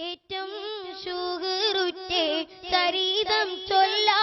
ഏറ്റം ശുഹറുറ്റേ ചരിതം ചൊല്ലാ